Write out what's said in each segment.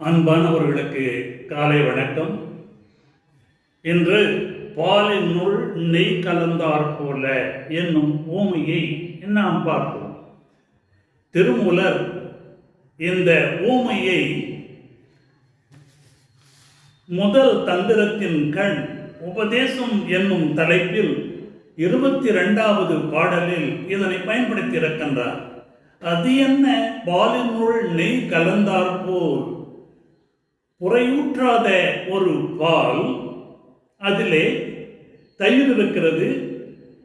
அன்பானவர்களுக்கு காலை வணக்கம். இன்று பாலினுள் நெய் கலந்தார் போல என்னும் ஊமையை நாம் பார்ப்போம். திருமூலர் இந்த ஊமையை முதல் தந்திரத்தின் கண் உபதேசம் என்னும் தலைப்பில் இருபத்தி ரெண்டாவது பாடலில் இதனை பயன்படுத்தி இருக்கின்றார். அது என்ன? பாலினுள் நெய் கலந்தார் போல் ஒரு பால் அதிலே தயிர் இருக்கிறது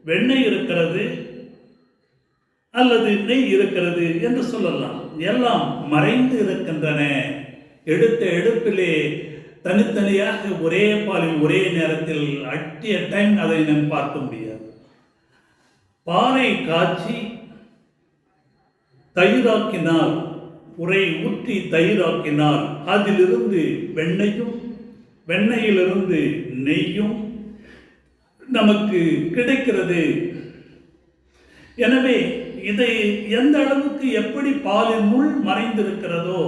வெண்ணெய் இருக்கிறது அல்லது நெய் இருக்கிறது என்று சொல்லலாம். எல்லாம் மறைந்து இருக்கின்றன. எடுத்த எடுப்பிலே தனித்தனியாக ஒரே பாலில் ஒரே நேரத்தில் அட்டிய டைம் அதை நாம் பார்க்க முடியாது. பாறை காய்ச்சி தயிராக்கினால் உரை ஊற்றி தயிராக்கினார். அதிலிருந்து வெண்ணையும் வெண்ணெயிலிருந்து நெய்யும் நமக்கு கிடைக்கிறது. எனவே இதை எந்த அளவுக்கு எப்படி பாலின் முள் மறைந்திருக்கிறதோ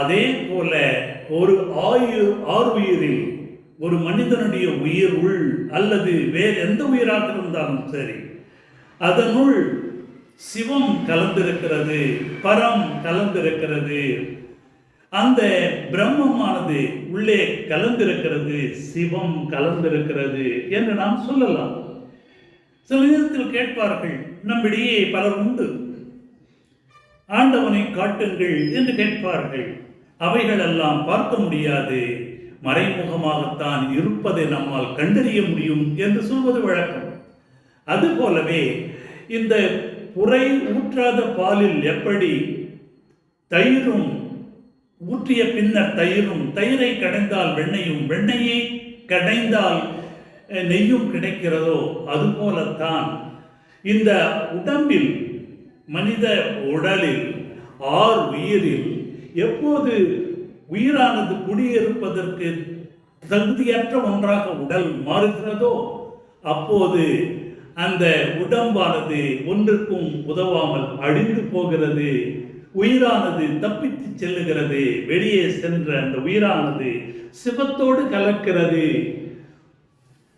அதே போல ஒரு ஆயு ஆறுயிரில் ஒரு மனிதனுடைய உயிர் உள் அல்லது வேறு எந்த உயிராக இருந்தாலும் சரி அதனுள் சிவம் கலந்திருக்கிறது பரம் கலந்திருக்கிறது. அந்த பிரம்மமானது உள்ளே கலந்திருக்கிறது சிவம் கலந்திருக்கிறது என்று நாம் சொல்லலாம். சில நேரத்தில் கேட்பார்கள் நம்மிடையே பலர் உண்டு. ஆண்டவனை காட்டுங்கள் என்று கேட்பார்கள். அவைகளெல்லாம் பார்க்க முடியாது. மறைமுகமாகத்தான் இருப்பதை நம்மால் கண்டறிய முடியும் என்று சொல்வது வழக்கம். அதுபோலவே இந்த புரை ஊற்றாத பாலில் எப்படி? தயிரும் ஊற்றிய பின்னர் தயிரும் தயிரை கடைந்தால் வெண்ணையும் வெண்ணையை கடைந்தால் நெய்யும் கிடைக்கிறதோ அதுபோலத்தான். இந்த உடம்பில் மனித உடலில் ஆர் உயிரில் எப்போது உயிரானது குடியிருப்பதற்கு தகுதியற்ற ஒன்றாக உடல் மாறுகிறதோ அப்போது அந்த உடம்பானது ஒன்றுக்கும் உதவாமல் அழிந்து போகிறது. உயிரானது தப்பித்து செல்லுகிறது. வெளியே சென்ற அந்த உயிரானது சிவத்தோடு கலக்கிறது.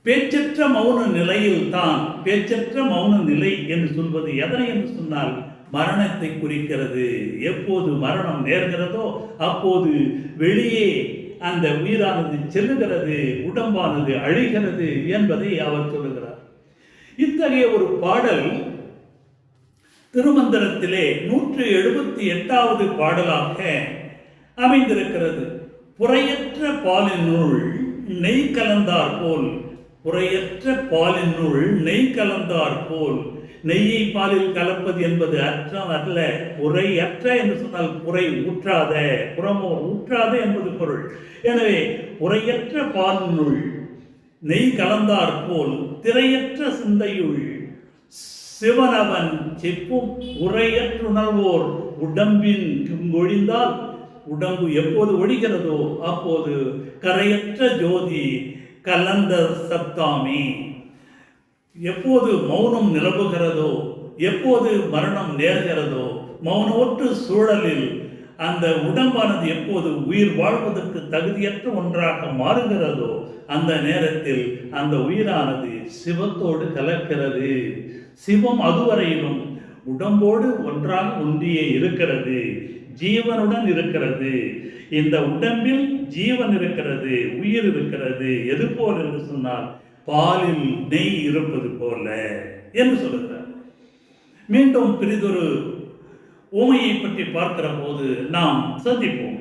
பேச்சற்ற மௌன நிலையில் தான் பேச்சற்ற மௌன நிலை என்று சொல்வது எதனை என்று சொன்னால் மரணத்தை குறிக்கிறது. எப்போது மரணம் நேர்கிறதோ அப்போது வெளியே அந்த உயிரானது செல்லுகிறது உடம்பானது அழிகிறது என்பதை அவர் சொல்லுகிறார். இத்தகைய ஒரு பாடல் திருமந்திரத்திலே நூற்று எழுபத்தி எட்டாவது பாடலாக அமைந்திருக்கிறது. புறையற்ற பாலினுள் நெய் கலந்தார் போல் புறையற்ற பாலினுள் நெய் கலந்தார் போல். நெய்யை பாலில் கலப்பது என்பது அற்றம் அல்ல உரையற்ற என்று சொன்னால் உரை ஊற்றாத புறமோ ஊற்றாத என்பது பொருள். எனவே உரையற்ற பாலினுள் நெய் கலந்தார் போல் திரையற்ற சிந்தையுள் சிவனவன் செப்பும் உரையற்றுணர்வோர் உடம்பின் ஒழிந்தால் உடம்பு எப்போது ஒழிகிறதோ அப்போது கரையற்ற ஜோதி கலந்த சப்தாமி. எப்போது மௌனம் நிலவுகிறதோ எப்போது மரணம் நேர்கிறதோ மௌனமற்ற சூழலில் அந்த உடம்பானது எப்போது உயிர் வாழ்வதற்கு தகுதியற்ற ஒன்றாக மாறுகிறதோ அந்த நேரத்தில் அந்த உயிரானது சிவத்தோடு கலக்கிறது. சிவம் அதுவரையிலும் உடம்போடு ஒன்றாக ஒன்றியே இருக்கிறது. ஜீவனுடன் இருக்கிறது. இந்த உடம்பில் ஜீவன் இருக்கிறது உயிர் இருக்கிறது. எது போல் என்று சொன்னால் பாலில் நெய் இருப்பது போல என்று சொல்லுகிறார். மீண்டும் பிரிதொரு ஊமையை பற்றி பார்க்கிற போது நாம் சந்திப்போம்.